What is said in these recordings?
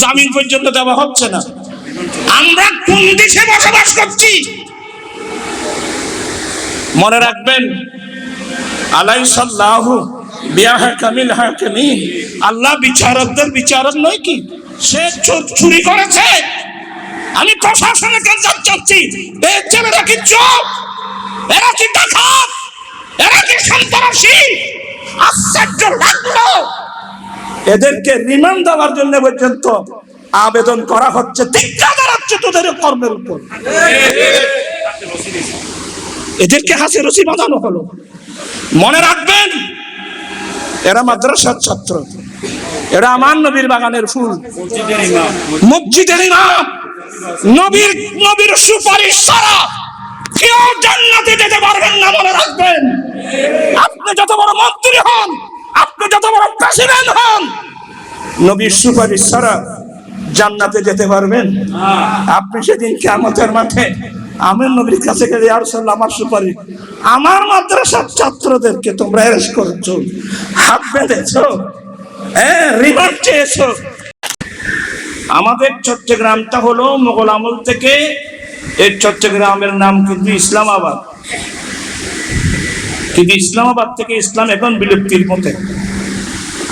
জামিন পর্যন্ত দেওয়া হচ্ছে না। আমরা কোন দেশে বসবাস করছি? মনে রাখবেন, আলাইসাল্লাহু বিয়াহে কামিল হাকিমিন আল্লাহ বিচারকদের বিচারক নয় কি? সে চুরি করেছে। আমি প্রশাসনের কাছে চাচ্ছি এই ছেলেরা কি চোখ এরা কি ডাকাত? এরা কি সন্ত্রাসী? আশ্চর্য লাগল। এদেরকে রিমান্ড দেওয়ার জন্য পর্যন্ত আবেদন করা হচ্ছে। দাঁড়াচ্ছে তোদের কর্মের উপর। এদেরকে হাসি রসি বাঁধানো হলো। মনে রাখবেন এরা মাদ্রাসার ছাত্র। এরা আমার নবীর বাগানের ফুল। মসজিদের ইমাম। নবীর নবীর সুপারিশ ছাড়া কেউ জান্নাতে যেতে পারবেন না মনে রাখবেন। আপনি যত বড় মন্ত্রী হন আপনি যত বড় প্রেসিডেন্ট হন, নবীর সুপারিশ ছাড়া জান্নাতে যেতে পারবেন। আপনি সেদিন কেমতের মাঠে আমের নবীর কাছে গেলে, আর সাল্লাহ আমার সুপারিশ। আমার মাদ্রাসার ছাত্রদেরকে তোমরা অ্যারেস্ট করেছ। হাত বেঁধেছো হ্যাঁ রিমান্ড চেয়েছো। আমাদের চট্টগ্রামটা হলো মোগল আমল থেকে এই চট্টগ্রামের নাম কিন্তু ইসলামাবাদ। কিন্তু ইসলামাবাদ থেকে ইসলাম এখন বিলুপ্তির পথে।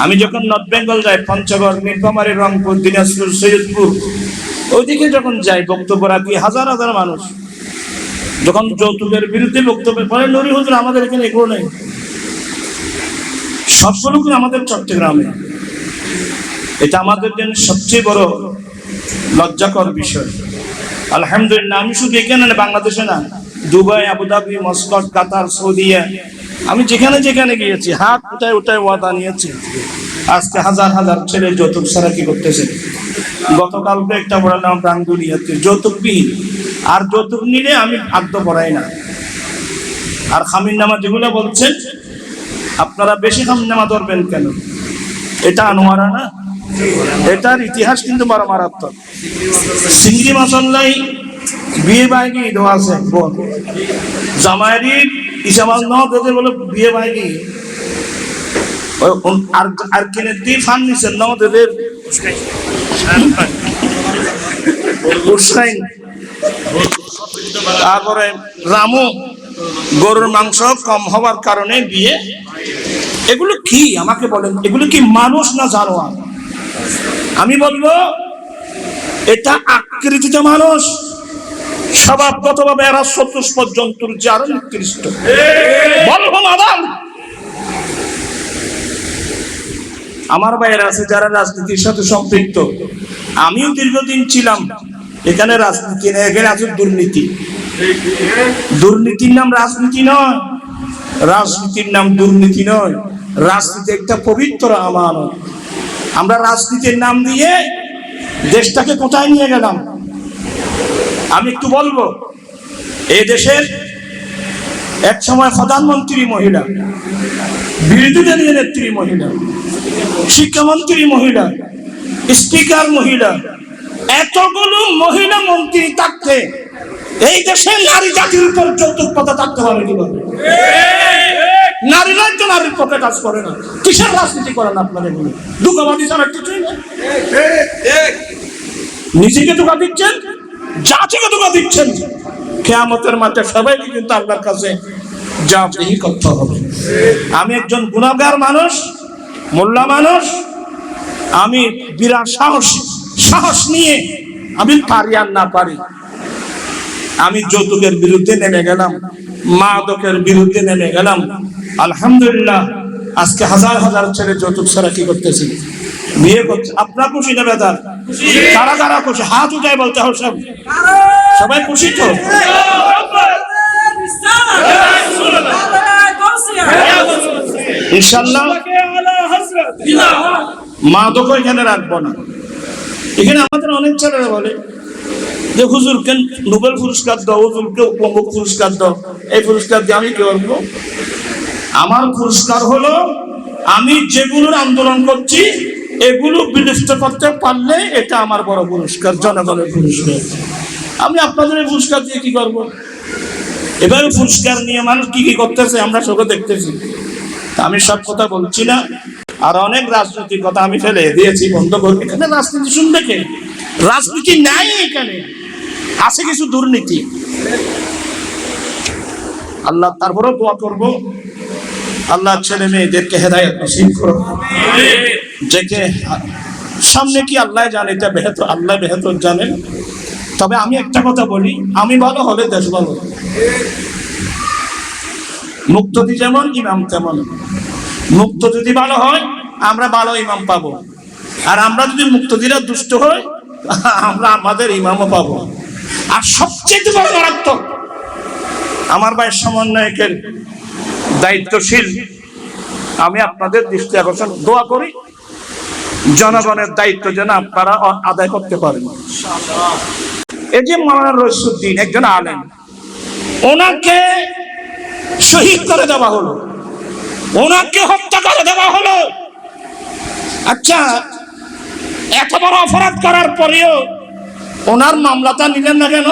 আমি যখন নর্থ বেঙ্গল যাই, পঞ্চগড়, নীলফামারী, রংপুর, দিনাজপুর, সৈয়দপুর, ওইদিকে যখন যাই, বক্তব্য রাখি, হাজার হাজার মানুষ। যখন যৌতুকের বিরুদ্ধে বক্তব্য পরে নুরি হুজুর, আমাদের এখানে এগুলো নেই। সবগুলো আমাদের চট্টগ্রামে। এটা আমাদের জন্য সবচেয়ে বড় লজ্জাকর বিষয়। আলহামদুলিল্লাহ, আমি শুধু এখানে বাংলাদেশে না, দুবাই, আবুধাবি, মস্কট, কাতার, সৌদিয়া আমি যেখানে যেখানে গিয়েছি, হাত উঠায় উঠায় ওয়াদা নিয়েছি। আজকে হাজার হাজার ছেলে যৌতুক ছাড়া কি করতেছে? গতকালকে একটা বড় নাম প্রাণ দুনিয়াতে যৌতুকবিহীন আর যৌতুক নিলে আমি আদ্য পড়াই না। আর খামির নামা যেগুলো বলছেন, আপনারা বেশি খামির নামা ধরবেন কেন? এটা আনোয়ারা না? এটার ইতিহাস কিন্তু বড় মারাত্মক। সিংড়ি মাসাল্লাই বিয়ে বাইকে দেওয়া আছে, বোন। জামাইরি ইসামাল ন দেতে বলে বিয়ে আর আর কিনে দিয়ে ফান নিছেন ন তারপরে রামু গরুর মাংস কম হওয়ার কারণে বিয়ে। এগুলো কি? আমাকে বলেন এগুলো কি মানুষ না জানোয়ার? আমি বলব এটা আকৃতিতে মানুষ। জন্তুর আমার ভাইয়েরা আছে যারা রাজনীতির সাথে সম্পৃক্ত। আমিও দীর্ঘদিন ছিলাম এখানে রাজনীতি আছে দুর্নীতি। দুর্নীতির নাম রাজনীতি নয়, রাজনীতির নাম দুর্নীতি নয়। রাজনীতি একটা পবিত্র আমানত। আমরা রাজনীতির নাম দিয়ে দেশটাকে কোথায় নিয়ে গেলাম? আমি একটু বলব এ দেশের এক সময় প্রধানমন্ত্রী মহিলা বিরোধী দলীয় নেত্রী মহিলা শিক্ষামন্ত্রী মহিলা স্পিকার মহিলা এতগুলো মহিলা মন্ত্রী থাকতে এই দেশে নারী জাতির উপর যৌতুক কথা থাকতে পারে কীভাবে? নারীরাই তো নারীর পক্ষে কাজ করে না। কিসের রাজনীতি করেন আপনারা এগুলো? দুঃখবাদী ছাড়া কিছুই না। নিজেকে ধোকা দিচ্ছেন জাতিকে ধোকা দিচ্ছেন। কেয়ামতের মাঠে সবাইকে কিন্তু আপনার কাছে জবাবদিহি করতে হবে। আমি একজন গুণাগার মানুষ, মোল্লা মানুষ। আমি বিরাট সাহস সাহস নিয়ে আমি পারি আর না পারি। আমি যৌতুকের বিরুদ্ধে নেমে গেলাম, মাদকের বিরুদ্ধে নেমে গেলাম। আলহামদুলিল্লাহ, আজকে হাজার হাজার ছেলে যৌতুক ছাড়া কি করতেছে? বিয়ে করছে। আপনার খুশি না বেদার কারা কারা খুশি হাত উঠায় বলতে হবে সব। সবাই খুশি তো? ইনশাল্লাহ মাদক এখানে রাখব না। এখানে আমাদের অনেক ছেলেরা বলে যে, হুজুর, কেন নোবেল পুরস্কার দাও? হুজুরকে অমুক পুরস্কার দাও? এই পুরস্কার দিয়ে আমি কি করব? আমার পুরস্কার হলো, আমি যেগুলোর আন্দোলন করছি এগুলো বিলুপ্ত করতে পারলে এটা আমার বড় পুরস্কার, জনগণের পুরস্কার। আমি আপনাদের এই পুরস্কার দিয়ে কি করব? এভাবে পুরস্কার নিয়ে মানুষ কি কি করতেছে আমরা সবাই দেখতেছি। আমি সব কথা বলছি না। আর অনেক রাজনৈতিক কথা আমি ফেলে দিয়েছি, বন্ধ করব এখানে রাজনীতি শুনবে কে? রাজনীতি নাই এখানে। আছে কিছু দুর্নীতি। আল্লাহ তারপরেও দোয়া করব। আল্লাহ ছেলে মেয়েদেরকে হেদায়ত নসিব করো দেখে সামনে কি আল্লাহ জানে, এটা বেহতর আল্লাহ বেহতর জানেন তবে আমি একটা কথা বলি, আমি ভালো হলে দেশ ভালো। মুক্তদি যেমন, ইমাম তেমন। মুক্ত যদি ভালো হয়, আমরা ভালো ইমাম পাবো। আর আমরা যদি মুক্তদিরা দুষ্ট হই, আমরা আমাদের ইমামও পাবো। আর সবচেয়ে বড় মারাত্মক, আমার ভাইয়ের সমন্বয়কের দায়িত্বশীল, আমি আপনাদের দৃষ্টি আকর্ষণ, দোয়া করি। জনগণের দায়িত্ব যেন আপনারা আদায় করতে পারেন। এই যে মাওলানা রইসুদ্দিন একজন আলেম, ওনাকে শহীদ করে দেওয়া হলো, ওনাকে হত্যা করে দেওয়া হলো। আচ্ছা এত বড় অপরাধ করার পরেও ওনার মামলাটা নিলেন না কেন?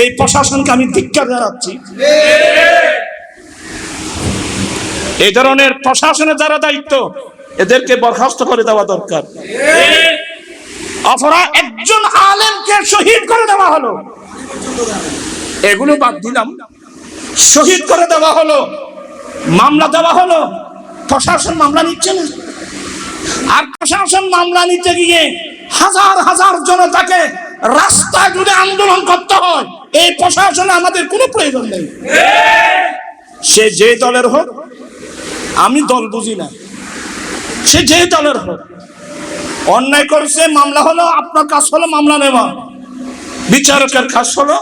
এই প্রশাসনকে আমি ধিক্ষার জানাচ্ছি। এই ধরনের প্রশাসনের যারা দায়িত্ব এদেরকে বরখাস্ত করে দেওয়া দরকার। অপরাধ একজন আলেমকে শহীদ করে দেওয়া হলো। এগুলো বাদ দিলাম। শহীদ করে দেওয়া হলো। মামলা দেওয়া হলো। প্রশাসন মামলা নিচ্ছে না। আর প্রশাসন মামলা নিতে গিয়ে হাজার হাজার জনতাকে রাস্তায় যদি আন্দোলন করতে হয়। এই প্রশাসনে আমাদের কোনো প্রয়োজন নেই। সে যে দলের হোক, আমি দল বুঝি না। সে যে দলের হোক অন্যায় করছে, মামলা হলো, আপনার কাজ হলো মামলা নেওয়া। বিচারকের কাজ হলো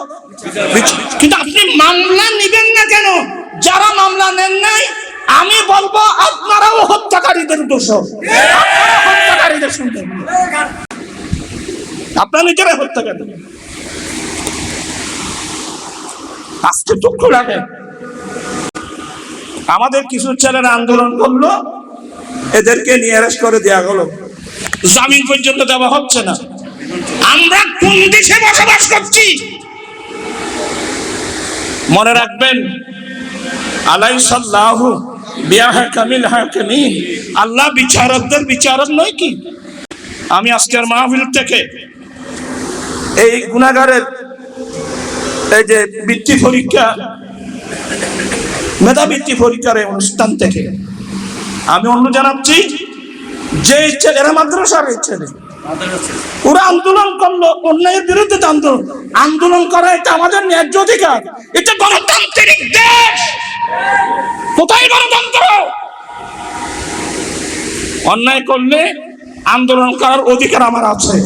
কিন্তু আপনি মামলা নিবেন না কেন? যারা মামলা নেন নাই, আমি বলব, আপনারাও হত্যাকারীদের দোষ। হত্যাকারীদের শুনবেন আপনার নিজেরাই হত্যাকারী। আজকে দুঃখ লাগে। আমাদের কিছু ছেলেরা আন্দোলন করল। এদেরকে নিয়ে অ্যারেস্ট করে দেওয়া হলো। জামিন পর্যন্ত দেওয়া হচ্ছে না। আমরা কোন দেশে বসবাস করছি? মনে রাখবেন আলাই সাল্লাহু বিয়াহ কামিল। হাকিমিন আল্লাহ বিচারকদের বিচারক নয় কি? আমি আজকের মাহফিল থেকে এই গুণাগারের এই যে বৃত্তি পরীক্ষা, মেধাবৃত্তি পরীক্ষার অনুষ্ঠান থেকে আমি অন্য জানাচ্ছি, যে ছেলে এরা মাদ্রাসার ছেলে ওরা আন্দোলন করল, অন্যায়ের বিরুদ্ধে আন্দোলন। আন্দোলন করা এটা আমাদের ন্যায্য অধিকার। এটা গণতান্ত্রিক দেশ। কোথায় গণতন্ত্র? অন্যায় করলে আন্দোলন করার অধিকার আমার আছে।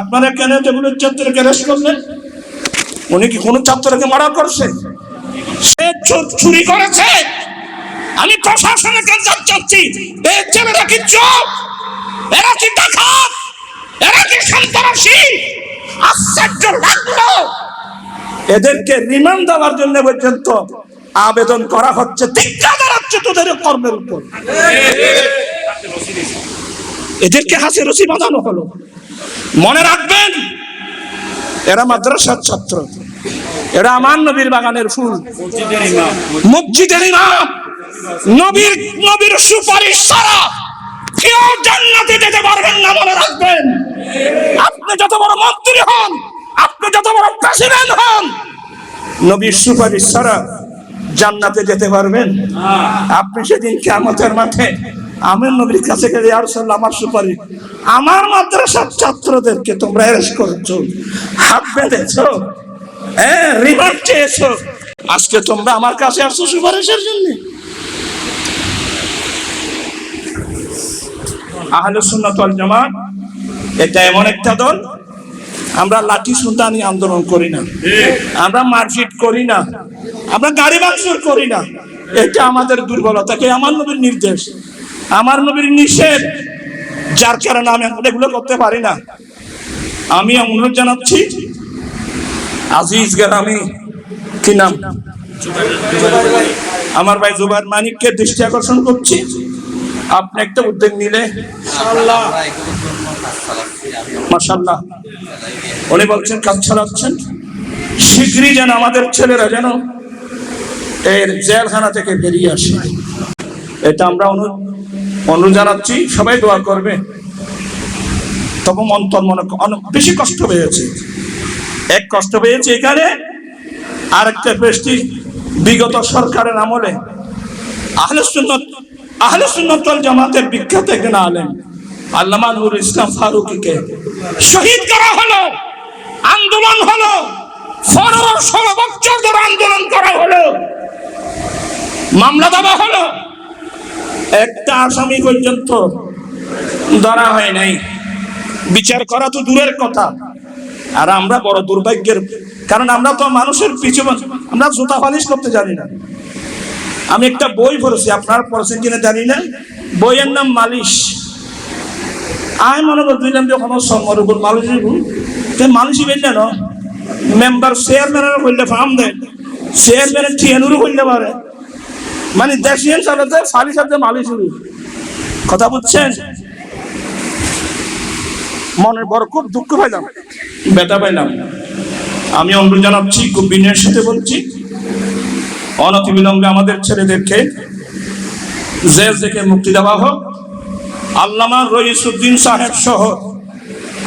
আপনারা কেন যেগুলো ছাত্রকে অ্যারেস্ট করলেন? উনি কি কোনো ছাত্রকে মারা করছে? সে চুরি করেছে? আমি প্রশাসনের কাছে চাচ্ছি এই ছেলেরা কি চোখ এরা কি ডাকাত? এরা কি সন্ত্রাসী? আশ্চর্য লাগল। এদেরকে রিমান্ড দেওয়ার জন্য পর্যন্ত আবেদন করা হচ্ছে। দাঁড়াচ্ছে তোদের কর্মের উপর। এদেরকে হাসি রসি বাঁধানো হলো। মনে রাখবেন এরা মাদ্রাসার ছাত্র। এরা আমার নবীর বাগানের ফুল। মসজিদের ইমাম। নবীর নবীর সুপারিশ ছাড়া কেউ জান্নাতে যেতে পারবেন না মনে রাখবেন। আপনি যত বড় মন্ত্রী হন, আপনি যত বড় প্রেসিডেন্ট হন, নবীর সুপারিশ ছাড়া জান্নাতে যেতে পারবেন? আপনি সেদিন কেমতের মাঠে আমের নবীর কাছে গেলে আর সাল্লাহ আমার সুপারিশ। আমার মাদ্রাসার ছাত্রদেরকে তোমরা অ্যারেস্ট করেছ, হাত বেঁধেছো হ্যাঁ রিমান্ড চেয়েছো। আজকে তোমরা আমার কাছে আসছো সুপারিশের জন্য। আহলে সুন্নাত ওয়াল জামাত, এটা এমন একটা দল, আমরা লাঠি সুলতানি আন্দোলন করি না। আমরা মারপিট করি না। আমরা গাড়ি ভাঙচুর করি না। এটা আমাদের দুর্বলতাকে আমার নবীর নির্দেশ। আমার নবীর নিষেধ, যার কারণে আমি এগুলো করতে পারি না। আমি অনুরোধ জানাচ্ছি, আজিজ গ্রামী কি নাম? আমার ভাই জুবার মানিককে দৃষ্টি আকর্ষণ করছি। আপনি একটা উদ্যোগ নিলে মাসাল্লাহ উনি বলছেন কাজ চালাচ্ছেন। শীঘ্রই যেন আমাদের ছেলেরা যেন এর জেলখানা থেকে বেরিয়ে আসে। এটা আমরা অনু অনুরোধ জানাচ্ছি সবাই দোয়া করবে। তখন অন্তর মনে অনেক বেশি কষ্ট পেয়েছে। এক কষ্ট পেয়েছে এখানে আরেকটা বেশটি বিগত সরকারের আমলে। আহলে সুন্নত আহলে সুন্নত ওয়াল জামাতের বিখ্যাত একজন আলেম। আল্লামা নুরুল ইসলাম ফারুকিকে শহীদ করা হলো, আন্দোলন হলো, পনেরো ষোলো বছর আন্দোলন করা হলো। মামলা দেওয়া হলো। একটা আসামি পর্যন্ত ধরা হয় নাই। বিচার করা তো দূরের কথা। আর আমরা বড় দুর্ভাগ্যের, কারণ আমরা তো মানুষের পিছু আমরা জুতা ফালিশ করতে জানি না। আমি একটা বই পড়েছি, আপনার পড়েছেন কিনা জানি না। বইয়ের নাম মালিশ। আমি মনে করছিলাম যে কোনো সম্মর উপর মালিশ মালিশই বেললে না মেম্বার চেয়ারম্যানের করলে ফার্ম দেয়। চেয়ারম্যানের ঠিয়ানুরও করলে পারে। মানে দেশিয়ান চালাতে ফালি সাথে মালিশ কথা বুঝছেন? মনের বড় খুব দুঃখ পাইলাম। ব্যথা পাইলাম। আমি অনুরোধ জানাচ্ছি খুব বিনয়ের সাথে বলছি। অনতি বিলম্বে আমাদের ছেলেদেরকে জেল থেকে মুক্তি দেওয়া হোক। আল্লামা রইসুদ্দিন সাহেব সহ,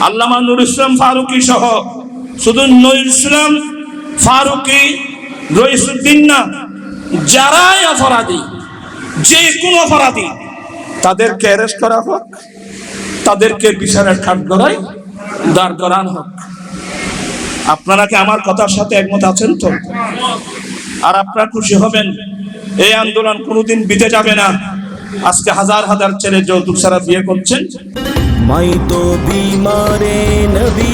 আল্লামা নুর ইসলাম ফারুকি সহ, শুধু নুর ইসলাম ফারুকি, রইসুদ্দিন না, যারাই অপরাধী, যে কোনো অপরাধী, তাদেরকে অ্যারেস্ট করা হোক, তাদেরকে বিচারের খাট গড়াই, দাঁড় করানো হোক। আপনারা কি আমার কথার সাথে একমত আছেন তো? আর আপনারা খুশি হবেন। এই আন্দোলন কোনোদিন বিতে যাবে না। আজকে হাজার হাজার ছেলে যৌতুক ছাড়া বিয়ে করছেন। মাই তো বিমারে নবী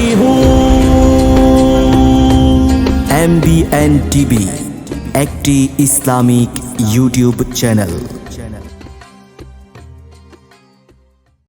এমবিএন টিভি, একটি ইসলামিক ইউটিউব চ্যানেল।